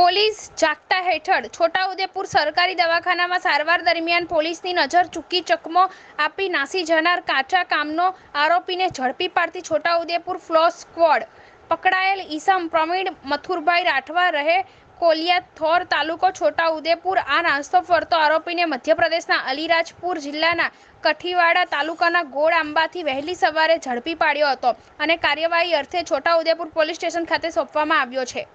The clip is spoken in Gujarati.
પોલીસ જાગતા હેઠળ છોટાઉદેપુર સરકારી દવાખાનામાં સારવાર દરમિયાન પોલીસની નજર ચૂકી ચકમો આપી નાસી જનાર કાચા કામનો આરોપીને ઝડપી પાડતી છોટાઉદેપુર ફ્લો સ્ક્વોડ. પકડાયેલ ઈસમ પ્રવીણ મથુરભાઈ રાઠવા રહે કોલિયા થોર તાલુકો છોટાઉદેપુર. આ નાસ્તો ફરતો આરોપીને મધ્યપ્રદેશના અલીરાજપુર જિલ્લાના કઠીવાડા તાલુકાના ગોળ આંબાથી વહેલી સવારે ઝડપી પાડ્યો હતો અને કાર્યવાહી અર્થે છોટાઉદેપુર પોલીસ સ્ટેશન ખાતે સોંપવામાં આવ્યો છે.